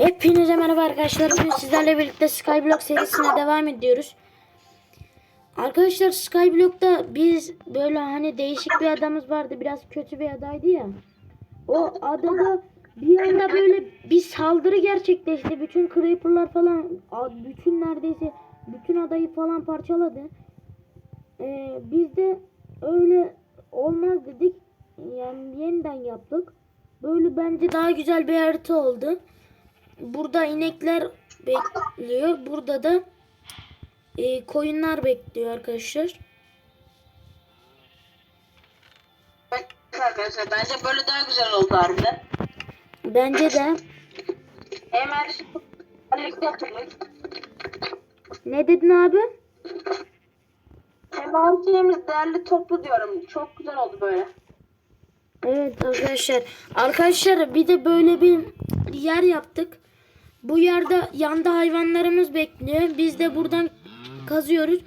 Hepinize merhaba arkadaşlar. Bugün sizlerle birlikte Skyblock serisine devam ediyoruz. Arkadaşlar Skyblock'ta biz böyle hani değişik bir adamız vardı. Biraz kötü bir adaydı ya. O adada bir anda böyle bir saldırı gerçekleşti. Bütün creeper'lar falan bütün neredeyse bütün adayı falan parçaladı. Ee, biz de öyle olmaz dedik. Yani yeniden yaptık. Böyle bence daha güzel bir harita oldu. Burada inekler bekliyor. Burada da e, koyunlar bekliyor arkadaşlar. Arkadaşlar bence böyle daha güzel oldu harbiden. Bence de. Hemen. Ne dedin abi? Şeyimiz değerli toplu diyorum. Çok güzel oldu böyle. Evet arkadaşlar. Arkadaşlar bir de böyle bir yer yaptık. Bu yerde yanda hayvanlarımız bekliyor. Biz de buradan kazıyoruz.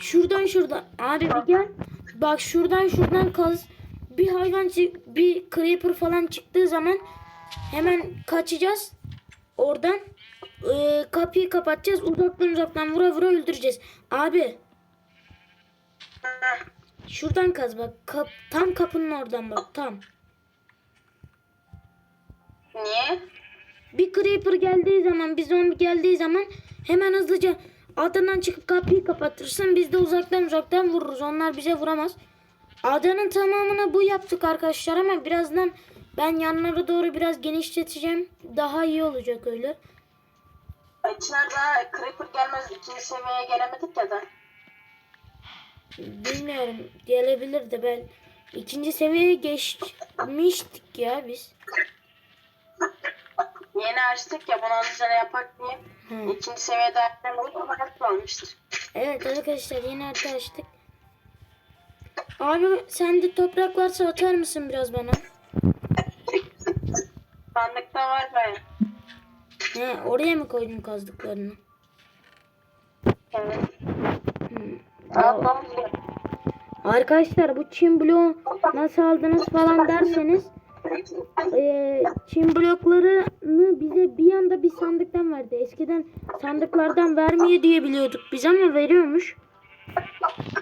Şuradan şuradan. Abi bir gel. Bak şuradan şuradan kaz. Bir hayvan bir creeper falan çıktığı zaman hemen kaçacağız. Oradan Ee, kapıyı kapatacağız. Uzaktan uzaktan vura vura öldüreceğiz. Abi şuradan kaz bak. Kap, tam kapının oradan bak. Tam. Niye? Bir creeper geldiği zaman, bir zombi geldiği zaman hemen hızlıca adadan çıkıp kapıyı kapatırsın. Biz de uzaktan uzaktan vururuz. Onlar bize vuramaz. Adanın tamamını bu yaptık arkadaşlar ama birazdan ben yanlara doğru biraz genişleteceğim. Daha iyi olacak öyle. Daha creeper gelmez. ikinci seviyeye gelemedik ya da. Bilmiyorum. Gelebilir de ben ikinci seviyeye geçmiştik ya biz. Yeni açtık ya bunu hızlıca yapak diye. Hı. İkinci seviyede ama hep olmuştur. Evet arkadaşlar yeni harita açtık. Abi sende toprak varsa atar mısın biraz bana? Sandıkta var baya. He, oraya mı koydun kazdıklarını? Evet. Hmm. Gerek. Arkadaşlar bu çim bloğu nasıl aldınız falan derseniz eee çim bloklarını bize bir anda bir sandıktan verdi. Eskiden sandıklardan vermiyor diye biliyorduk biz ama veriyormuş.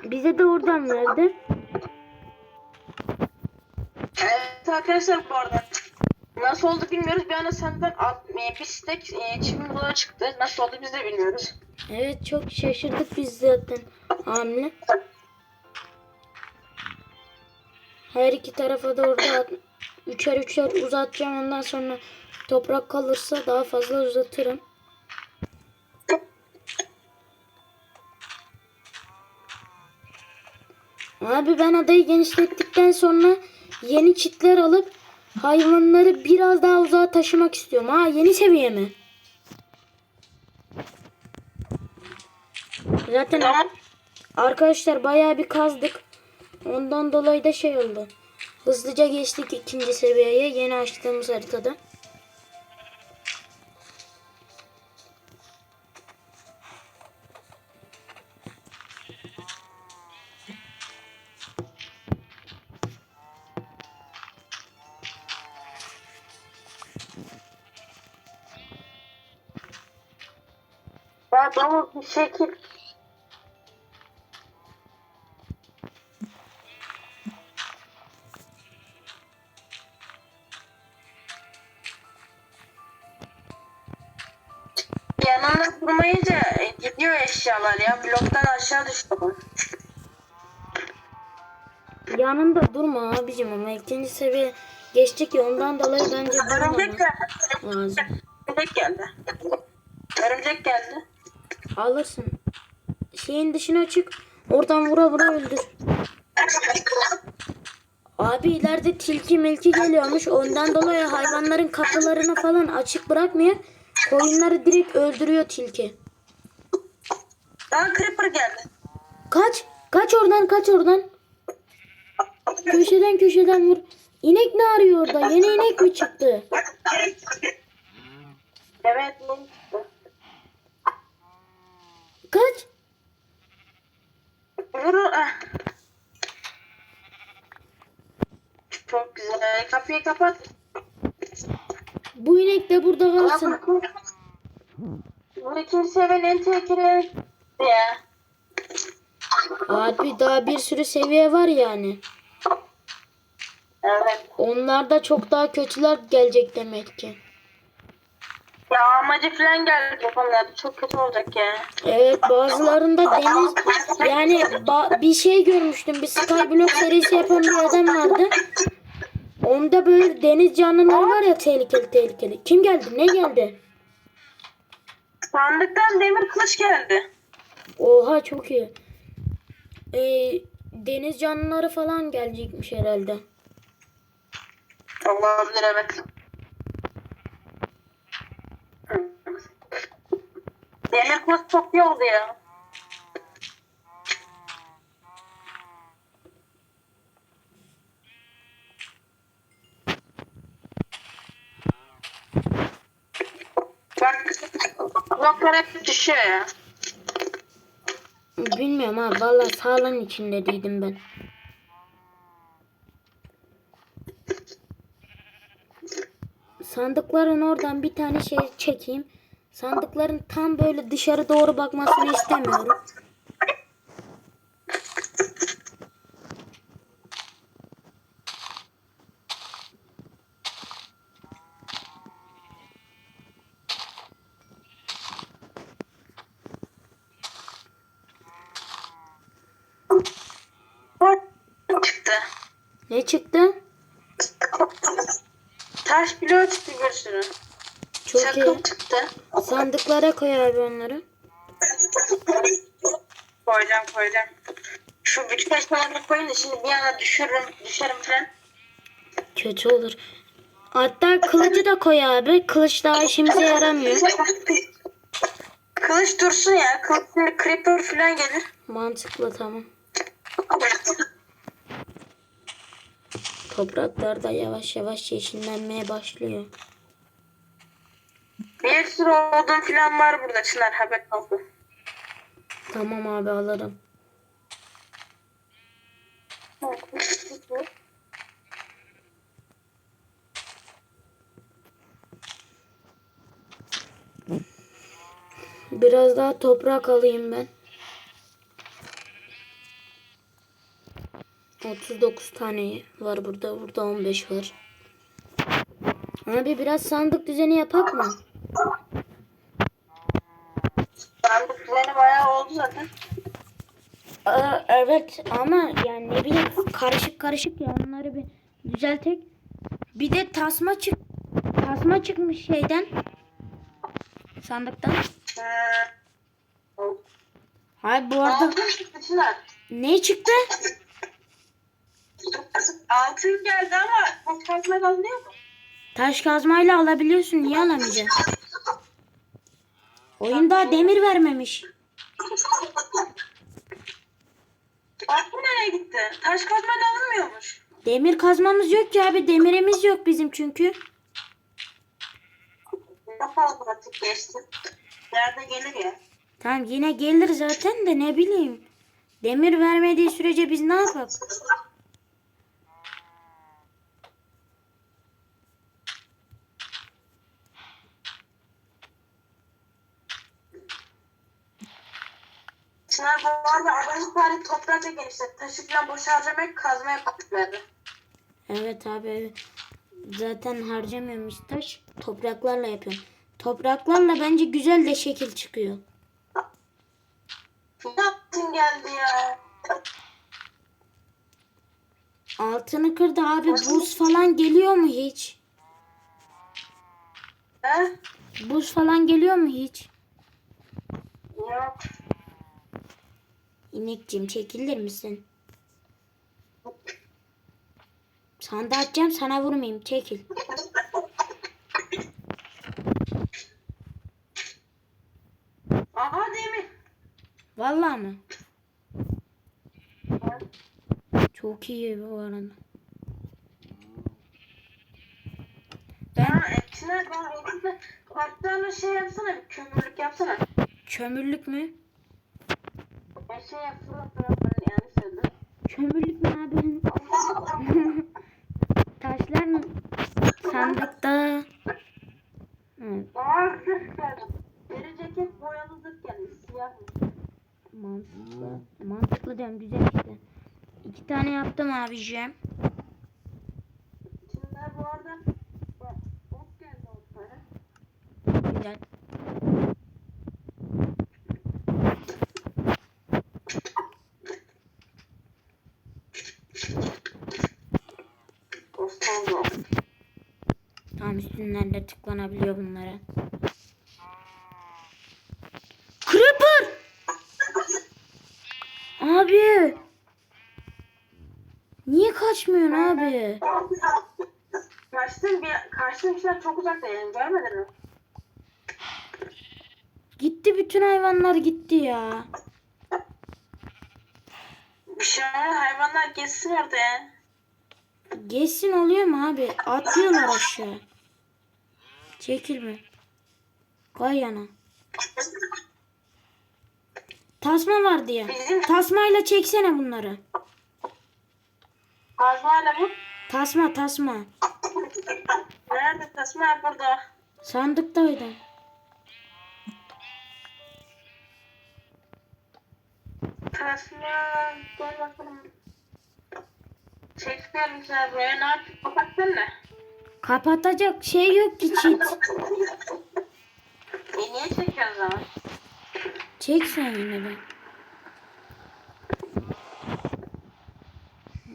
Bize de oradan verdi. Evet arkadaşlar bu arada. Nasıl oldu bilmiyoruz. Bir anda senden alt, e, bir stek e, çimin bulağı çıktı. Nasıl oldu biz de bilmiyoruz. Evet çok şaşırdık biz zaten hamle. Her iki tarafa da orada at- üçer üçer uzatacağım ondan sonra toprak kalırsa daha fazla uzatırım. Abi ben adayı genişlettikten sonra yeni çitler alıp hayvanları biraz daha uzağa taşımak istiyorum. Ha yeni seviye mi? Zaten arkadaşlar bayağı bir kazdık. Ondan dolayı da şey oldu. Hızlıca geçtik ikinci seviyeye yeni açtığımız haritada. Ya bir şekil. Eşyalar ya. Bloktan aşağı düştü bu. Yanında durma abicim ama ikinci seviye geçtik ya ondan dolayı bence Örümcek durmama geldi. lazım. Örümcek geldi. Örümcek geldi. Alırsın. Şeyin dışına çık. Oradan vura vura öldür. Abi ileride tilki milki geliyormuş. Ondan dolayı hayvanların kapılarını falan açık bırakmıyor. Koyunları direkt öldürüyor tilki. Daha Creeper geldi. Kaç. Kaç oradan kaç oradan. Köşeden köşeden vur. İnek ne arıyor orada? Yeni inek mi çıktı? Evet. Kaç. Vur. ah. Çok güzel. Kapıyı kapat. Bu inek de burada kalsın. Bu ikinci seviyenin en tehlikeli ya. Abi daha bir sürü seviye var yani. Evet. Onlarda çok daha kötüler gelecek demek ki. Ya amacı falan gelecek onlarda. Çok kötü olacak ya. Evet bazılarında deniz yani bir şey görmüştüm. Bir Skyblock serisi yapan bir adam vardı. Onda böyle deniz canlıları var ya tehlikeli tehlikeli. Kim geldi? Ne geldi? Sandıktan demir kılıç geldi. Oha çok iyi. Ee, deniz canlıları falan gelecekmiş herhalde. Olabilir evet. Demir kılıç çok iyi oldu ya. Bak bloklar hep düşüyor ya. Bilmiyorum ha. Valla sağlığın içinde değildim ben. Sandıkların oradan bir tane şey çekeyim. Sandıkların tam böyle dışarı doğru bakmasını istemiyorum. Çıktı. Ne çıktı? Taş bloğu çıktı bir sürü. Çok iyi. Çakıl çıktı. Sandıklara koy abi onları. Koyacağım koyacağım. Şu bütün eşyalarını koyun da şimdi bir yana düşürürüm, düşerim falan. Kötü olur. Hatta kılıcı da koy abi. Kılıç daha işimize yaramıyor. Kılıç dursun ya. Kılıç creeper falan gelir. Mantıklı tamam. Topraklar da yavaş yavaş yeşillenmeye başlıyor. Bir sürü odun falan var burada Çınar haber olsun. Tamam abi alırım. Biraz daha toprak alayım ben. 39 tane var burada. Burada 15 var. Abi biraz sandık düzeni yapak mı? Sandık düzeni bayağı oldu zaten. Aa, evet ama yani ne bileyim karışık karışık ya onları bir düzeltek. Bir de tasma çık tasma çıkmış şeyden sandıktan. Hayır bu arada ne çıktı? Altın geldi ama taş kazma alınıyor mu? Taş kazmayla alabiliyorsun niye alamayacaksın? Oyun daha demir vermemiş. Altın nereye gitti? Taş kazmayla alınmıyormuş. Demir kazmamız yok ki abi demirimiz yok bizim çünkü. Oldu artık geçti. Nerede gelir ya? Tamam yine gelir zaten de ne bileyim. Demir vermediği sürece biz ne yapalım? Çınar bu arada adamın tarihi toprakla genişlet. Taşı falan boş harcamak kazmaya verdi. Evet abi. Zaten harcamıyormuş taş. Topraklarla yapıyorum. Topraklarla bence güzel de şekil çıkıyor. Ne yaptın geldi ya? Altını kırdı abi. Buz falan geliyor mu hiç? He? Buz falan geliyor mu hiç? Yok. İnekciğim çekilir misin? Sandığı atacağım sana vurmayayım. Çekil. Aha demir. Vallahi mı? Çok iyi bu arada. E, Çınar elimde kartlarla şey yapsana bir kömürlük yapsana. Kömürlük mü? Ben şey yapsana ben yanlış söyledim. Kömürlük mü abi? Taşlar mı? Sandıkta. Hı, Aa zırh geldi. Deri ceket boyalı zırh geldi. Siyah. mantıklı. Mantıklı diyorum güzel işte. İki tane yaptım abicim. İçinde bu arada bak, ok geldi oklara. Güzel. Osmanlı ok. De tıklanabiliyor bunlara. Creeper! Abi! Niye kaçmıyorsun abi? Kaçtım bir kaçtığım şeyler çok uzakta yani görmedin mi? Gitti bütün hayvanlar gitti ya. Bir şey olmaz hayvanlar geçsin orada ya. Geçsin oluyor mu abi? Atlıyorlar aşağı. Çekilme. Koy yana. Tasma var diye. Bizim Tasmayla çeksene bunları. kazmayla mı? Tasma tasma. Nerede tasma burada. Sandıktaydı. Tasma dur bakalım. Çekmeyelim sen buraya ne yapayım kapattın mı? Kapatacak şey yok ki çit. E niye çekiyorsun o zaman? Çek sen yine de.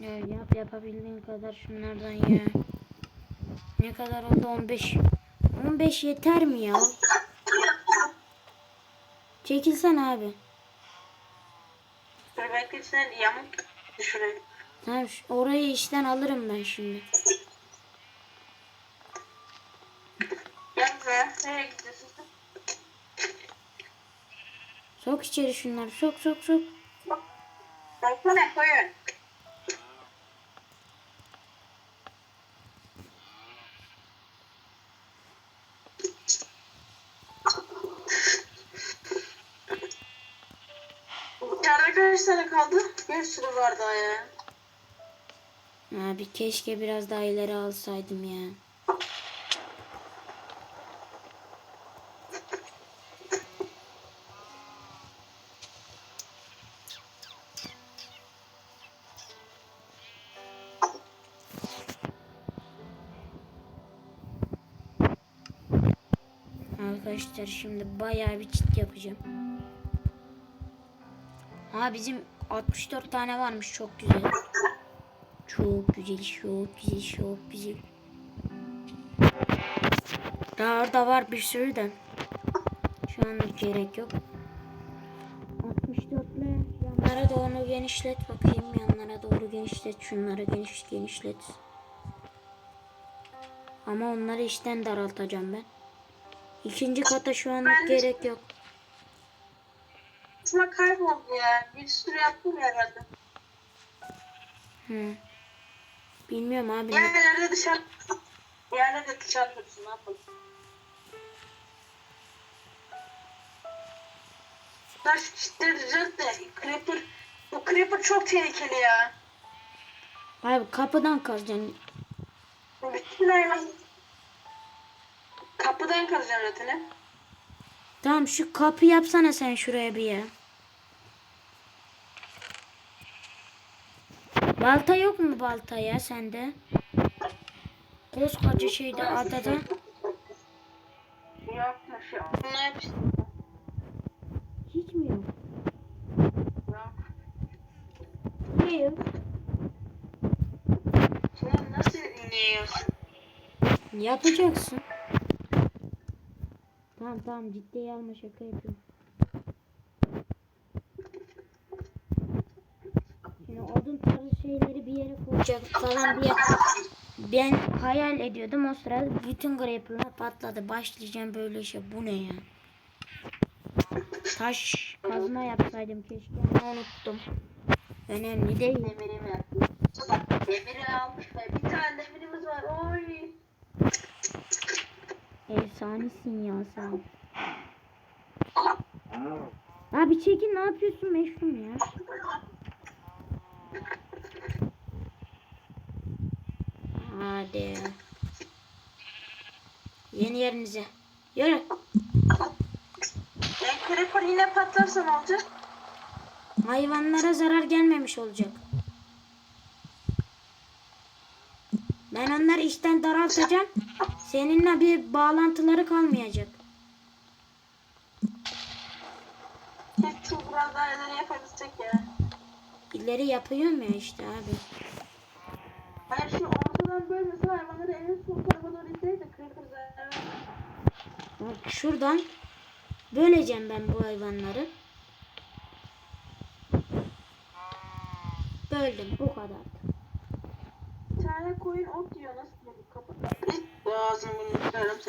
Ya yap yapabildiğin kadar şunlardan ya. Ne kadar oldu 15. 15 yeter mi ya? Çekilsen abi. Dur bekle sen yamuk düşüreyim. Tamam orayı işten alırım ben şimdi. Gel buraya. Nereye gidiyorsun sen? Sok içeri şunları sok sok sok. Baksana koyun. İçeride kaç tane kaldı? Bir sürü var daha ya. Abi keşke biraz daha ileri alsaydım ya. Arkadaşlar şimdi bayağı bir çit yapacağım. Ha bizim 64 tane varmış çok güzel. Çok güzel, çok güzel, çok güzel. Daha orada var bir sürü de. Şu anlık gerek yok. 64 ile yanlara doğru genişlet bakayım. Yanlara doğru genişlet. Şunları geniş genişlet. Ama onları işten daraltacağım ben. İkinci kata şu anlık Ben gerek yok. Tasma kayboldu ya. Bir sürü yaptım herhalde. Hı. Bilmiyorum abi. Yerlerde dışarı... Yerlerde dışarı dursun ne yapalım. Taş çitleri düzelt de Creeper... Bu Creeper çok tehlikeli ya. Abi kapıdan kazacaksın. Bütün hayvan... Kapıdan kazacağım zaten. Tamam şu kapı yapsana sen şuraya bir ya. Balta yok mu balta ya sende? Koskoca şeyde adada. Yokmuş ya. Bunu yapıştır. Hiç mi yok? Yok. Niye yok? Sen nasıl yiyorsun? Yapacaksın. Tamam tamam ciddiye alma şaka yapıyorum. Şimdi odun tarzı şeyleri bir yere koyacak falan diye ben hayal ediyordum o sırada bütün creeper'lar patladı. Başlayacağım böyle işe. Bu ne ya? Taş kazma yapsaydım keşke ama unuttum. Önemli değil. Demirimi. Demiri almış ve bir tane demirimiz var. Oy. Efsanesin ya sen. Abi çekin ne yapıyorsun meşhum ya? Hadi. Yeni yerinize. Yürü. E, Creeper yine patlarsa ne olacak? Hayvanlara zarar gelmemiş olacak. Ben onları işten daraltacağım. Seninle bir bağlantıları kalmayacak. Keşke şu biraz daha ileri yapabilsek ya. İleri yapıyorum ya işte abi. Hayır şu ortadan bölmese hayvanları en son tarafa doğru itseydi. Bak şuradan böleceğim ben bu hayvanları. Böldüm bu kadar. Bir tane koyun ot yiyor nasıl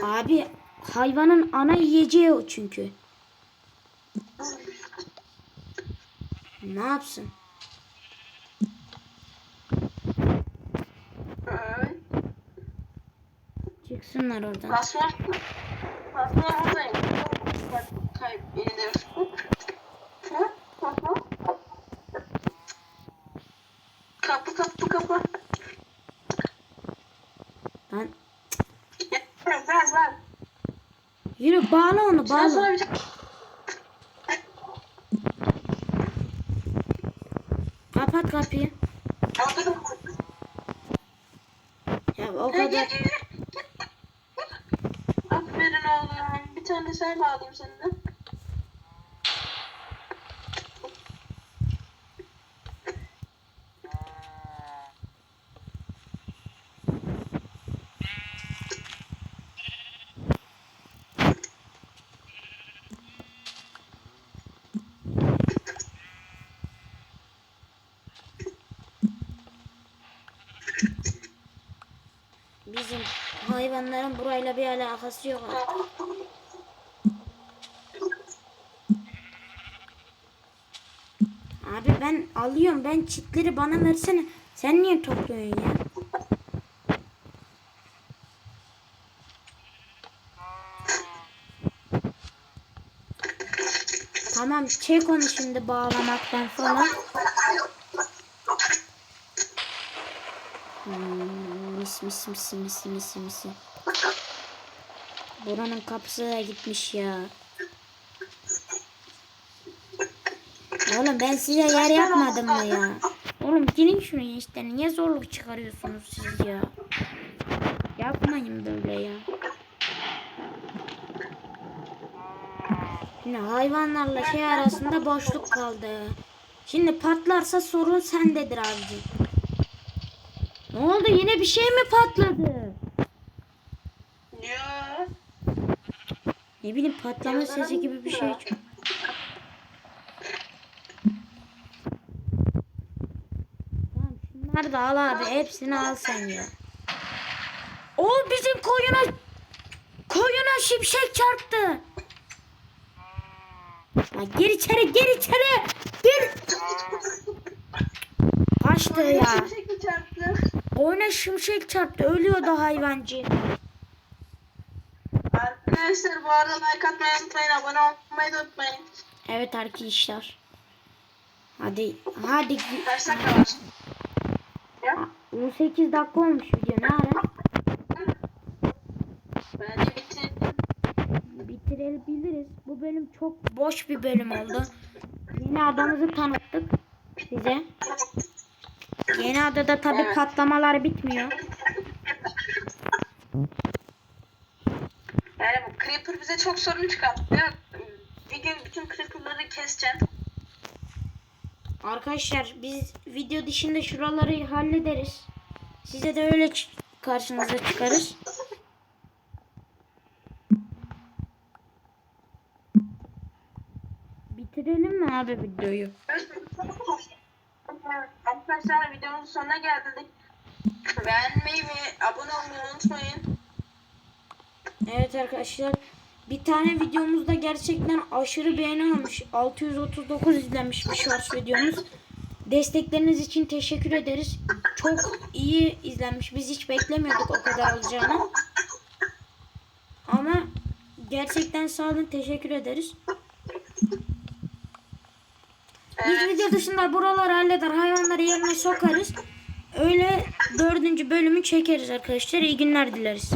Abi hayvanın ana yiyeceği o çünkü. Ne yapsın? Çıksınlar oradan. Basma. Basma buradayım. Kayıp indir. Kapı kapı kapı. Lan Ver ver ver. Yürü bağla onu Ben sana bağla. bir Kapat kapıyı. Ya o kadar. Aferin oğlum. Bir tane de sen bağlayayım senden. Bizim hayvanların burayla bir alakası yok artık. Abi ben alıyorum. Ben çitleri bana versene. Sen niye topluyorsun ya? Tamam çek onu şimdi bağlamaktan falan. Hmm, mis mis mis mis mis. Buranın kapısı da gitmiş ya. Oğlum ben size yer yapmadım mı ya? Oğlum girin şuraya işte. Niye zorluk çıkarıyorsunuz siz ya? Yapmayın böyle ya. Şimdi hayvanlarla şey arasında boşluk kaldı. Şimdi patlarsa sorun sendedir abicim. Ne oldu yine bir şey mi patladı? Ya. Ne bileyim patlama sesi gibi bir şey. Tamam şunları da al abi hepsini al sen ya. O bizim koyuna koyuna şimşek çarptı. Ya gir içeri gir içeri. Gir. Kaçtı ya. Şimşek mi çarptı? Koyuna şimşek çarptı. Ölüyordu hayvancı. Arkadaşlar bu arada like atmayı unutmayın. Abone olmayı da unutmayın. Evet arkadaşlar. Hadi hadi. Kaç dakika var? Ya. 18 dakika olmuş video ne ara? Bence bitirdim. Bitirebiliriz. Bu bölüm çok boş bir bölüm oldu. Yeni adamızı tanıttık size. Yeni adada tabi Evet. patlamalar bitmiyor. Yani bu Creeper bize çok sorun çıkarttı. Bir gün bütün Creeper'ları keseceğim. Arkadaşlar biz video dışında şuraları hallederiz. Size de öyle karşınıza çıkarız. Bitirelim mi abi videoyu? Arkadaşlar videomuzun sonuna geldik. Beğenmeyi ve abone olmayı unutmayın. Evet arkadaşlar bir tane videomuzda gerçekten aşırı beğeni almış. 639 izlenmiş bir shorts videomuz. Destekleriniz için teşekkür ederiz. Çok iyi izlenmiş. Biz hiç beklemiyorduk o kadar olacağını. Ama gerçekten sağ olun teşekkür ederiz. Biz video dışında buraları halleder hayvanları yerine sokarız. Öyle dördüncü bölümü çekeriz arkadaşlar. İyi günler dileriz.